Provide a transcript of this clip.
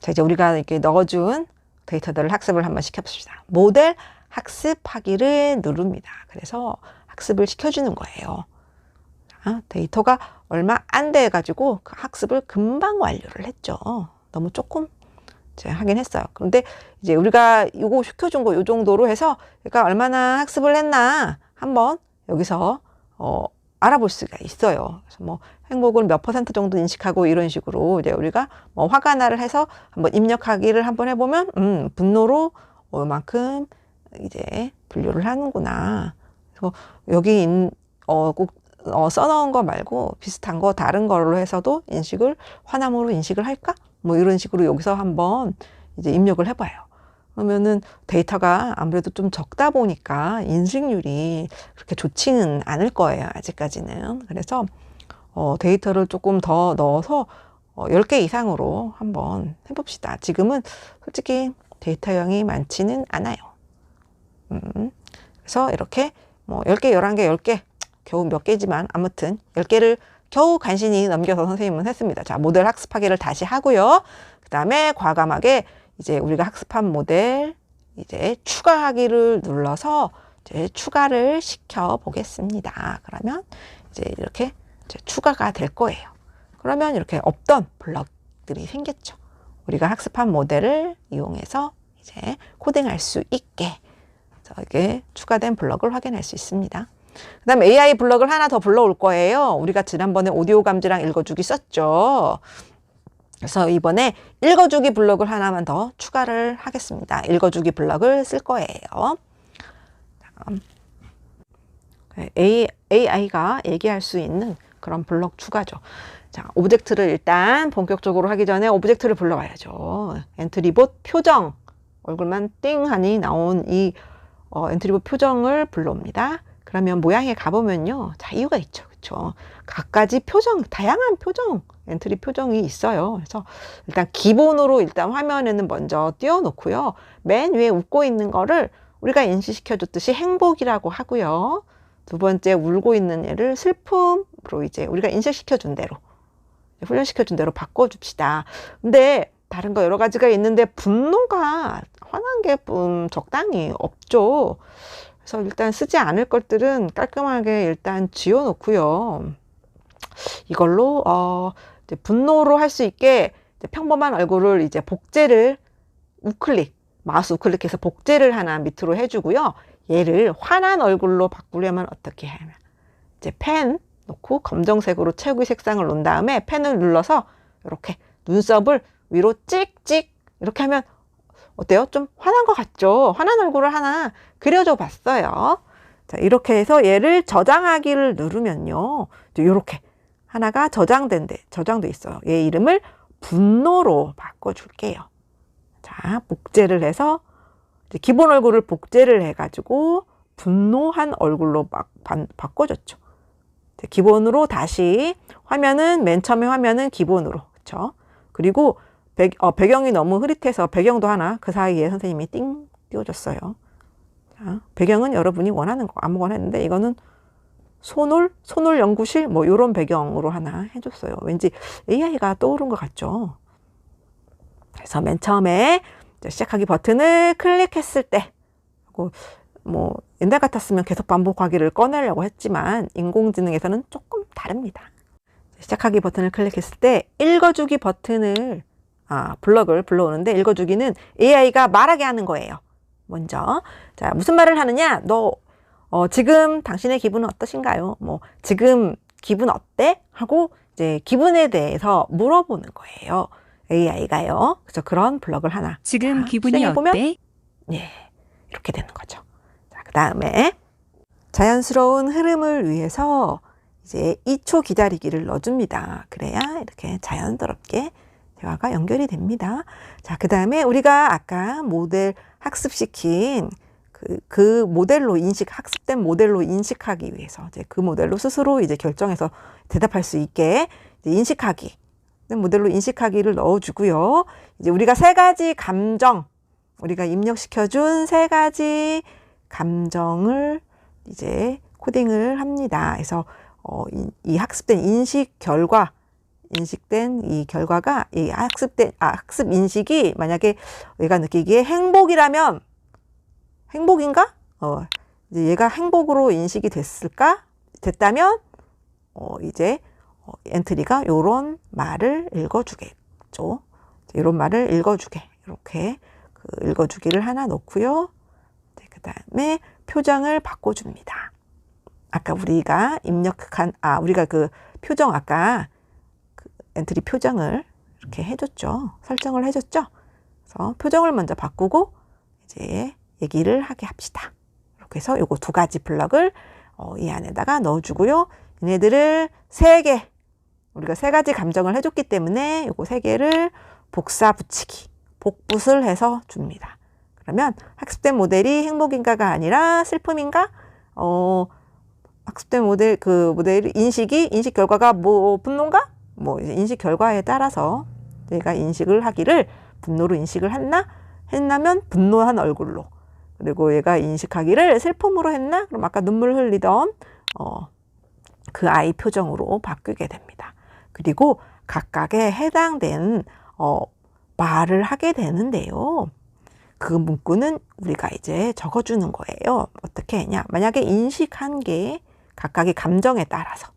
자, 이제 우리가 이렇게 넣어준 데이터들을 학습을 한번 시켜봅시다. 모델 학습하기를 누릅니다. 그래서 학습을 시켜주는 거예요. 자, 데이터가 얼마 안 돼가지고 그 학습을 금방 완료를 했죠. 너무 조금 이제 하긴 했어요. 그런데 이제 우리가 이거 시켜준 거이 정도로 해서 얘가 얼마나 학습을 했나 한번 여기서 어, 알아볼 수가 있어요. 그래서 뭐 행복을 몇 퍼센트 정도 인식하고 이런 식으로 이제 우리가 뭐 화가 나를 해서 한번 입력하기를 한번 해보면 음 분노로 얼만큼 이제 분류를 하는구나. 그래서 여기 인, 어, 꼭 어, 써놓은 거 말고 비슷한 거 다른 걸로 해서도 인식을 화남으로 인식을 할까? 뭐 이런 식으로 여기서 한번 이제 입력을 해봐요. 그러면은 데이터가 아무래도 좀 적다 보니까 인식률이 그렇게 좋지는 않을 거예요. 아직까지는. 그래서 어, 데이터를 조금 더 넣어서 어, 10개 이상으로 한번 해봅시다. 지금은 솔직히 데이터량이 많지는 않아요. 음, 그래서 이렇게 뭐 10개, 11개, 10개, 겨우 몇 개지만 아무튼 10개를 겨우 간신히 넘겨서 선생님은 했습니다. 자, 모델 학습하기를 다시 하고요. 그 다음에 과감하게 이제 우리가 학습한 모델 이제 추가하기를 눌러서 이제 추가를 시켜 보겠습니다. 그러면 이제 이렇게 이제 추가가 될 거예요. 그러면 이렇게 없던 블럭들이 생겼죠. 우리가 학습한 모델을 이용해서 이제 코딩할 수 있게 이게 추가된 블럭을 확인할 수 있습니다. 그 다음 AI 블럭을 하나 더 불러올 거예요. 우리가 지난번에 오디오 감지랑 읽어주기 썼죠. 그래서 이번에 읽어주기 블럭을 하나만 더 추가를 하겠습니다. 읽어주기 블럭을 쓸 거예요. AI가 얘기할 수 있는 그런 블럭 추가죠. 자, 오브젝트를 일단 본격적으로 하기 전에 오브젝트를 불러와야죠. 엔트리봇 표정. 얼굴만 띵 하니 나온 이 어, 엔트리봇 표정을 불러옵니다. 그러면 모양에 가보면요. 자유가 있죠. 그쵸. 각가지 표정, 다양한 표정, 엔트리 표정이 있어요. 그래서 일단 기본으로 일단 화면에는 먼저 띄워놓고요. 맨 위에 웃고 있는 거를 우리가 인식시켜 줬듯이 행복이라고 하고요. 두 번째 울고 있는 애를 슬픔으로 이제 우리가 인식시켜 준 대로 훈련시켜 준 대로 바꿔줍시다. 근데 다른 거 여러 가지가 있는데 분노가 화난 게 음, 적당히 없죠. 그래서 일단 쓰지 않을 것들은 깔끔하게 일단 지워놓고요. 이걸로 어, 분노로 할 수 있게 평범한 얼굴을 이제 복제를 우클릭 마우스 우클릭해서 복제를 하나 밑으로 해주고요. 얘를 환한 얼굴로 바꾸려면 어떻게 하면 이제 펜 놓고 검정색으로 최고의 색상을 놓은 다음에 펜을 눌러서 이렇게 눈썹을 위로 찍찍 이렇게 하면 어때요? 좀 화난 것 같죠? 화난 얼굴을 하나 그려줘 봤어요. 자, 이렇게 해서 얘를 저장하기를 누르면요. 이렇게 하나가 저장된 데, 저장돼 있어요. 얘 이름을 분노로 바꿔줄게요. 자, 복제를 해서 기본 얼굴을 복제를 해가지고 분노한 얼굴로 막 바꿔줬죠. 기본으로 다시 화면은 맨 처음에 화면은 기본으로 그렇죠. 그리고 배, 어, 배경이 너무 흐릿해서 배경도 하나 그 사이에 선생님이 띵 띄워줬어요. 자, 배경은 여러분이 원하는 거 아무거나 했는데 이거는 손올 손올 연구실 뭐 이런 배경으로 하나 해줬어요. 왠지 AI가 떠오른 것 같죠. 그래서 맨 처음에 시작하기 버튼을 클릭했을 때, 뭐 옛날 같았으면 계속 반복하기를 꺼내려고 했지만 인공지능에서는 조금 다릅니다. 시작하기 버튼을 클릭했을 때 읽어주기 버튼을 아, 블럭을 불러오는데 읽어주기는 AI가 말하게 하는 거예요. 먼저 자 무슨 말을 하느냐? 너 어, 지금 당신의 기분은 어떠신가요? 뭐 지금 기분 어때? 하고 이제 기분에 대해서 물어보는 거예요. AI가요. 그래서 그런 블럭을 하나 지금 자, 기분이 어때? 예, 이렇게 되는 거죠. 자, 그 다음에 자연스러운 흐름을 위해서 이제 2초 기다리기를 넣어줍니다. 그래야 이렇게 자연스럽게 대화가 연결이 됩니다. 자, 그 다음에 우리가 아까 모델 학습시킨 그, 그 모델로 인식, 학습된 모델로 인식하기 위해서 이제 그 모델로 스스로 이제 결정해서 대답할 수 있게 인식하기. 모델로 인식하기를 넣어주고요. 이제 우리가 세 가지 감정, 우리가 입력시켜준 세 가지 감정을 이제 코딩을 합니다. 그래서 어, 이, 이 학습된 인식 결과 인식된 이 결과가 이 학습된 아, 학습 인식이 만약에 얘가 느끼기에 행복이라면 행복인가? 어, 이제 얘가 행복으로 인식이 됐을까? 됐다면 어, 이제 어, 엔트리가 요런 말을 읽어주겠죠. 이런 말을 읽어주게 이렇게 그 읽어주기를 하나 놓고요. 그 다음에 표정을 바꿔줍니다. 아까 우리가 입력한 아 우리가 그 표정 아까 그 엔트리 표정을 이렇게 해줬죠. 설정을 해줬죠. 그래서 표정을 먼저 바꾸고 이제 얘기를 하게 합시다. 이렇게 해서 요거 두 가지 블럭을 어, 이 안에다가 넣어주고요. 얘네들을 세 개, 우리가 세 가지 감정을 해줬기 때문에 요거 세 개를 복사 붙이기, 복붙을 해서 줍니다. 그러면 학습된 모델이 행복인가가 아니라 슬픔인가? 어, 학습된 모델, 그 모델 인식이, 인식 결과가 뭐, 분노인가? 뭐, 인식 결과에 따라서 얘가 인식을 하기를 분노로 인식을 했나? 했나면 분노한 얼굴로. 그리고 얘가 인식하기를 슬픔으로 했나? 그럼 아까 눈물 흘리던, 어, 그 아이 표정으로 바뀌게 됩니다. 그리고 각각에 해당된, 어, 말을 하게 되는데요. 그 문구는 우리가 이제 적어주는 거예요. 어떻게 했냐? 만약에 인식한 게 각각의 감정에 따라서